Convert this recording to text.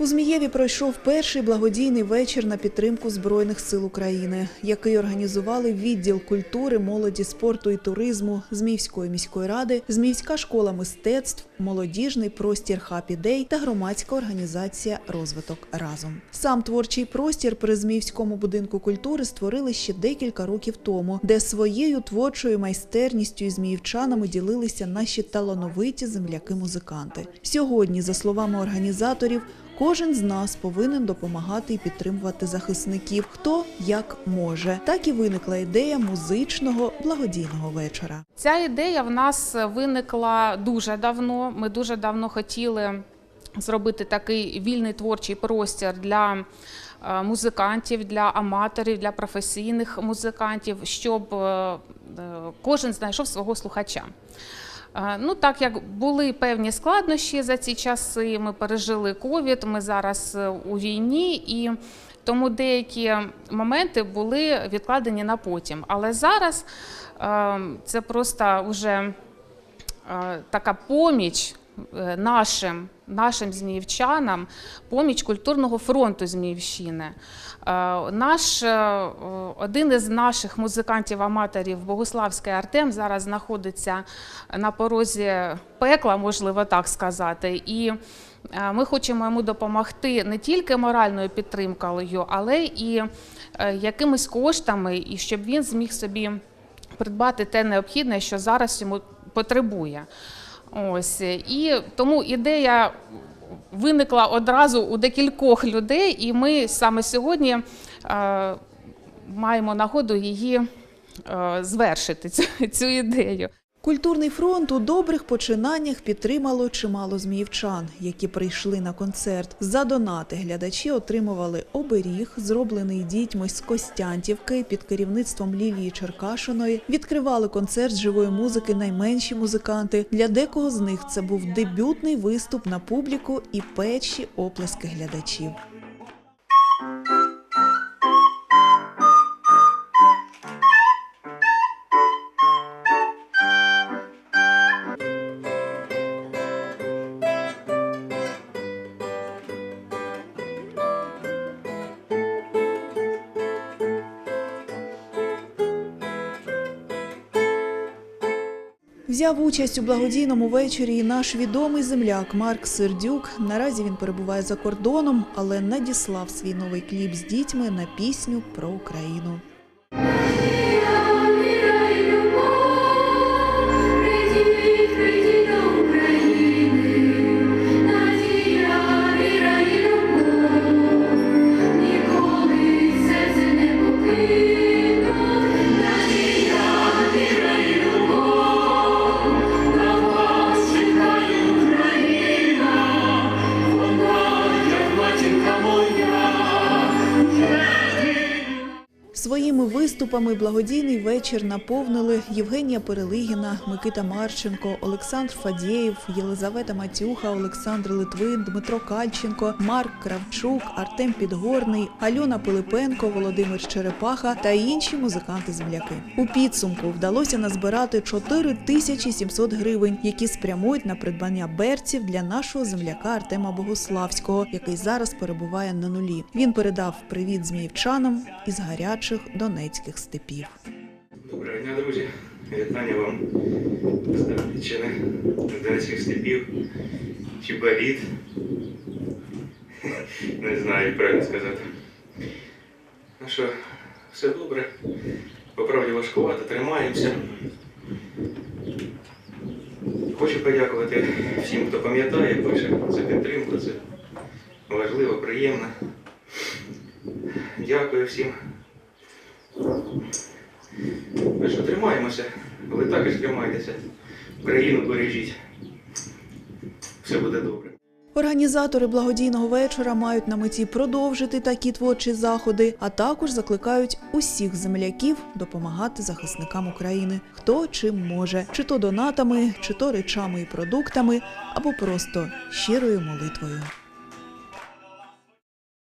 У Змієві пройшов перший благодійний вечір на підтримку Збройних сил України, який організували відділ культури, молоді, спорту і туризму Зміївської міської ради, Зміївська школа мистецтв, молодіжний простір Хапі Дей та громадська організація Розвиток разом. Сам творчий простір при Зміївському будинку культури створили ще декілька років тому, де своєю творчою майстерністю і зміївчанами ділилися наші талановиті земляки-музиканти. Сьогодні, за словами організаторів, Кожен з нас повинен допомагати і підтримувати захисників, хто як може. Так і виникла ідея музичного благодійного вечора. Ця ідея в нас виникла дуже давно. Ми дуже давно хотіли зробити такий вільний творчий простір для е, музикантів, для аматорів, для професійних музикантів, щоб е, е, кожен знайшов свого слухача. Ну, так як були певні складнощі за ці часи, ми пережили ковід, ми зараз е, у війні, і тому деякі моменти були відкладені на потім. Але зараз е, це просто вже е, така поміч нашим, нашим зміївчанам, поміч культурного фронту Зміївщини. Е, Наш, е, один із наших музикантів-аматорів, Богуславський Артем, зараз знаходиться на порозі пекла, можливо так сказати. І е, ми хочемо йому допомогти не тільки моральною підтримкою, але і якимись коштами, і щоб він зміг собі придбати те необхідне, що зараз йому потребує. Ось і тому ідея виникла одразу у декількох людей, і ми саме сьогодні е, маємо нагоду її е, звершити цю, цю ідею. Культурний фронт у добрих починаннях підтримало чимало зміївчан, які прийшли на концерт. За донати глядачі отримували оберіг, зроблений дітьми з Костянтівки під керівництвом Лілії Черкашиної. Відкривали концерт живої музики найменші музиканти. Для декого з них це був дебютний виступ на публіку і перші оплески глядачів. Взяв участь у благодійному вечорі і наш відомий земляк Марк Сердюк. Наразі він перебуває за кордоном, але надіслав свій новий кліп з дітьми на пісню про Україну. Своїми виступами благодійний вечір наповнили Євгенія Перелигіна, Микита Марченко, Олександр Фадєєв, Єлизавета Матюха, Олександр Литвин, Дмитро Кальченко, Марк Кравчук, Артем Підгорний, Альона Пилипенко, Володимир Черепаха та інші музиканти-земляки. У підсумку вдалося назбирати 4700 гривень, які спрямують на придбання берців для нашого земляка Артема Богославського, який зараз перебуває на нулі. Він передав привіт зміївчанам із гарячих донецьких степів. Доброго дня, друзі. Вітання вам з Донеччини, з Донецьких степів, чи боліт. Не знаю, як правильно сказати. Ну що, все добре. По правді важкувато, тримаємося. Хочу подякувати всім, хто пам'ятає, пише за підтримку. Це важливо, приємно. Дякую всім. Ви що, тримаємося? Ви також тримайтеся. Країну бережіть. Все буде добре. Організатори благодійного вечора мають на меті продовжити такі творчі заходи, а також закликають усіх земляків допомагати захисникам України, хто чим може, чи то донатами, чи то речами і продуктами, або просто щирою молитвою.